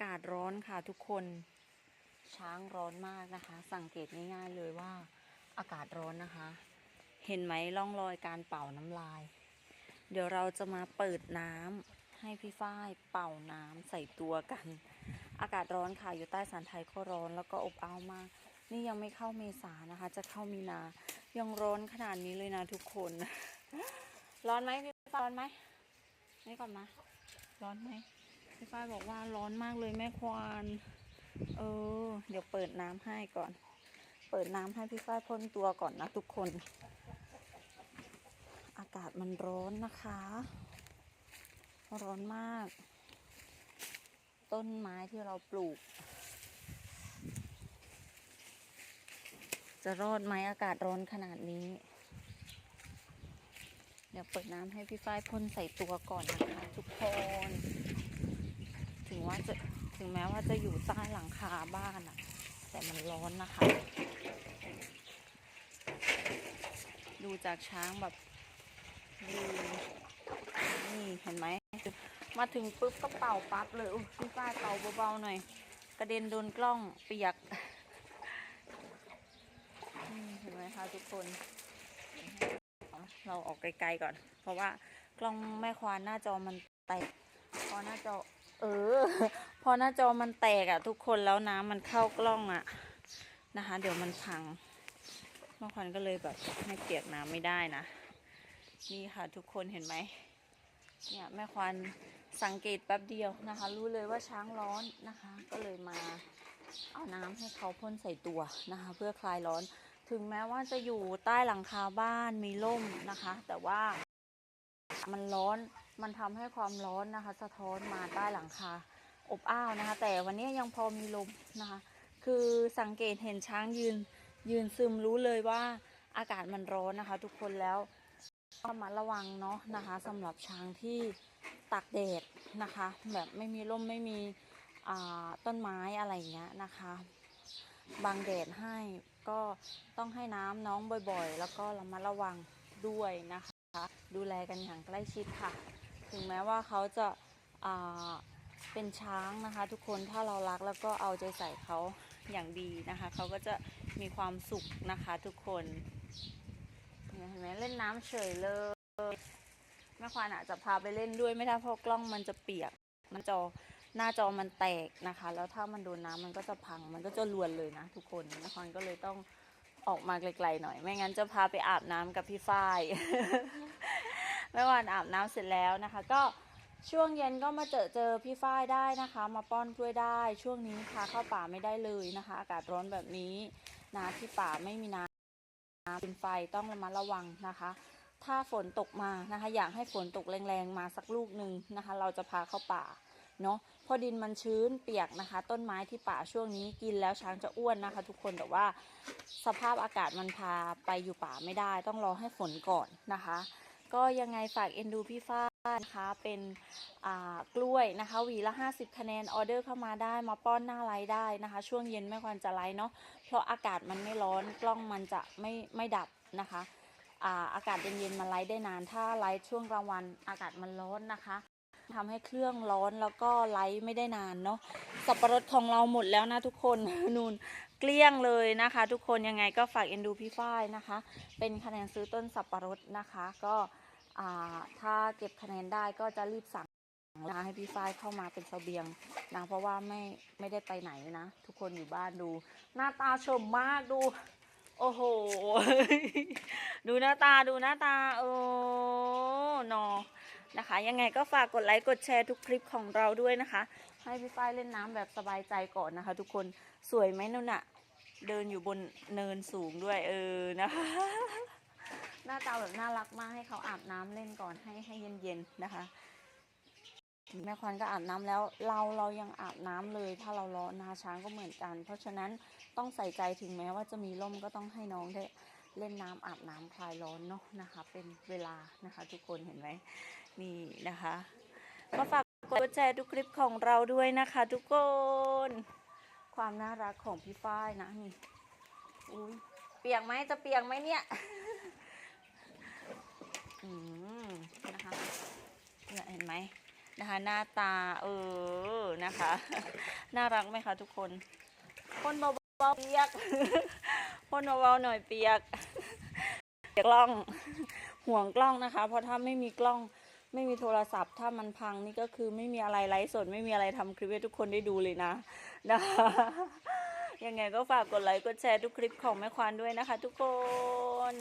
ากาศร้อนค่ะทุกคน ช้างร้อนมากนะคะ สังเกตง่ายๆเลยว่าอากาศร้อนนะคะ เห็นไหมร่องรอยการเป่าน้ำลาย เดี๋ยวเราจะมาเปิดน้ำให้พี่ฝ้ายเป่าน้ำใส่ตัวกัน อากาศร้อนค่ะอยู่ใต้สันไทยก็ร้อนแล้วก็อบอ้าวมาก นี่ยังไม่เข้าเมษานะคะ จะเข้ามีนา ยังร้อนขนาดนี้เลยนะทุกคน ร้อนไหมพี่ฝ้ายร้อนไหมนี่ก่อนมา ร้อนไหม พี่ฝ้ายบอกว่าร้อนมากเลยแม่ควานเออ เดี๋ยวเปิดน้ำให้ก่อน เปิดน้ำให้พี่ฝ้ายพ่นตัวก่อนนะทุกคน อากาศมันร้อนนะคะ ร้อนมาก ต้นไม้ที่เราปลูก จะรอดไหมอากาศร้อนขนาดนี้ เดี๋ยวเปิดน้ำให้พี่ฝ้ายพ่นใส่ตัวก่อนนะคะทุกคน งว่าจะถึงแม้ว่าจะอยู่ใต้หลังคาบ้านอะแต่มันร้อนนะคะ ดูจากช้างแบบดูนี่เห็นไหม มาถึงปุ๊บก็เป่าปั๊บเลยอุ๊ยพี่ฝ้าเป่าเบาๆหน่อย กระเด็นโดนกล้องเปียกเห็นไหมคะทุกคน เราออกไกลๆก่อน เพราะว่ากล้องแม่ควานหน้าจอมันแตกพอหน้าจอ เออ พอหน้าจอมันแตกอะทุกคนแล้วน้ำมันเข้ากล้องอะนะคะ เดี๋ยวมันพังแม่ควานก็เลยแบบให้เปียกน้ำไม่ได้นะ นี่ค่ะทุกคนเห็นไหมเนี่ยแม่ควานสังเกตแป๊บเดียวนะคะ รู้เลยว่าช้างร้อนนะคะ ก็เลยมาเอาน้ำให้เขาพ่นใส่ตัวนะคะ เพื่อคลายร้อน ถึงแม้ว่าจะอยู่ใต้หลังคาบ้านมีร่มนะคะ แต่ว่ามันร้อน มันทำให้ความร้อนนะคะ สะท้อนมาใต้หลังคาอบอ้าวนะคะ แต่วันนี้ยังพอมีลมนะคะ คือสังเกตเห็นช้างยืนยืนซึมรู้เลยว่าอากาศมันร้อนนะคะ ทุกคนแล้วก็มาระวังเนาะนะคะสำหรับช้างที่ตากแดดนะคะ แบบไม่มีร่มไม่มีต้นไม้อะไรอย่างเงี้ยนะคะบังแดดให้ก็ต้องให้น้ำน้องบ่อยๆ แล้วก็ระมัดระวังด้วยนะคะ ดูแลกันอย่างใกล้ชิดค่ะ ถึงแม้ว่าเขาจะเป็นช้างนะคะ ทุกคนถ้าเรารักแล้วก็เอาใจใส่เขาอย่างดีนะคะ เขาก็จะมีความสุขนะคะทุกคนเห็นไหมเล่นน้ำเฉยเลยแม่ควานอาจจะพาไปเล่นด้วยไม่ได้เพราะกล้องมันจะเปียกมันจอหน้าจอมันแตกนะคะ แล้วถ้ามันโดนน้ำมันก็จะพังมันก็จะรวนเลยนะ ทุกคนนครก็เลยต้องออกมาไกลๆหน่อย ไม่งั้นจะพาไปอาบน้ำกับพี่ฝ้าย เมื่อวานอาบน้ำเสร็จแล้วนะคะ ก็ช่วงเย็นก็มาเจอเจอพี่ฝ้ายได้นะคะ มาป้อนกล้วยได้ช่วงนี้พาเข้าป่าไม่ได้เลยนะคะ อากาศร้อนแบบนี้นะที่ป่าไม่มีน้ำเป็นไฟต้องระมัดระวังนะคะ ถ้าฝนตกมานะคะ อยากให้ฝนตกแรงๆมาสักลูกหนึ่งนะคะ เราจะพาเข้าป่าเนาะพอดินมันชื้นเปียกนะคะ ต้นไม้ที่ป่าช่วงนี้กินแล้วช้างจะอ้วนนะคะ ทุกคนแต่ว่าสภาพอากาศมันพาไปอยู่ป่าไม่ได้ ต้องรอให้ฝนก่อนนะคะ ก็ยังไงฝากเอ็นดูพี่ฟ้านะคะเป็นกล้วยนะคะหวีละ 50 คะแนนออเดอร์เข้ามาได้มาป้อนหน้าไลฟ์ได้นะคะ ช่วงเย็นไม่ควรจะไลฟ์เนาะเพราะอากาศมันไม่ร้อนกล้องมันจะไม่ไม่ดับนะคะอาอากาศเย็นๆมันไลฟ์ได้นาน ถ้าไลฟ์ช่วงกลางวันอากาศมันร้อนนะคะทำให้เครื่องร้อนแล้วก็ไลฟ์ไม่ได้นานเนาะสับปะรดของเราหมดแล้วนะทุกคนนูน เกลี้ยงเลยนะคะ ทุกคนยังไงก็ฝากเอ็นดูพี่ฝ้ายนะคะ เป็นคะแนนซื้อต้นสับปะรดนะคะ ก็ถ้าเก็บคะแนนได้ก็จะรีบสั่งนะให้พี่ฝ้ายเข้ามาเป็นเสบียงนะเพราะว่าไม่ไม่ได้ไปไหนนะ ทุกคนอยู่บ้านดู หน้าตาชมมากดู โอ้โห ดูหน้าตาดูหน้าตา โอ้นอ นะคะ ยังไงก็ฝากกดไลค์กดแชร์ทุกคลิปของเราด้วยนะคะ ให้พี่ฝ้ายเล่นน้ำแบบสบายใจก่อนนะคะ ทุกคนสวยไหมนุ่นอะเดินอยู่บนเนินสูงด้วยเออนะคะ หน้าตาแบบน่ารักมากให้เขาอาบน้ำเล่นก่อนให้ให้เย็นๆนะคะแม่ควันก็อาบน้ำแล้วเราเรายังอาบน้ำเลย ถ้าเราร้อนาช้างก็เหมือนกัน เพราะฉะนั้นต้องใส่ใจถึงแม้ว่าจะมีร่มก็ต้องให้น้องได้เล่นน้ำอาบน้ำคลายร้อนเนาะนะคะ เป็นเวลานะคะ ทุกคนเห็นไหม นี่นะคะก็ฝากกดแชร์ทุกคลิปของเราด้วยนะคะทุกคน ความน่ารักของพี่ฝ้ายนะนี่อุ้ยเปียกไหมจะเปียกไหมเนี่ยอืมนะคะเนี่ยเห็นไหมนะคะ หน้าตาเออนะคะ น่ารักไหมคะทุกคนพ่นเบาๆเปียกพ่นเบาๆหน่อยเปียกกล้องห่วงกล้องนะคะ เพราะถ้าไม่มีกล้อง ไม่มีโทรศัพท์ ถ้ามันพังนี่ก็คือไม่มีอะไรไลฟ์สด ไม่มีอะไรทำคลิปให้ทุกคนได้ดูเลยนะนะคะยังไงก็ฝากกดไลค์กดแชร์ทุกคลิปของแม่ควานด้วยนะคะ ทุกคน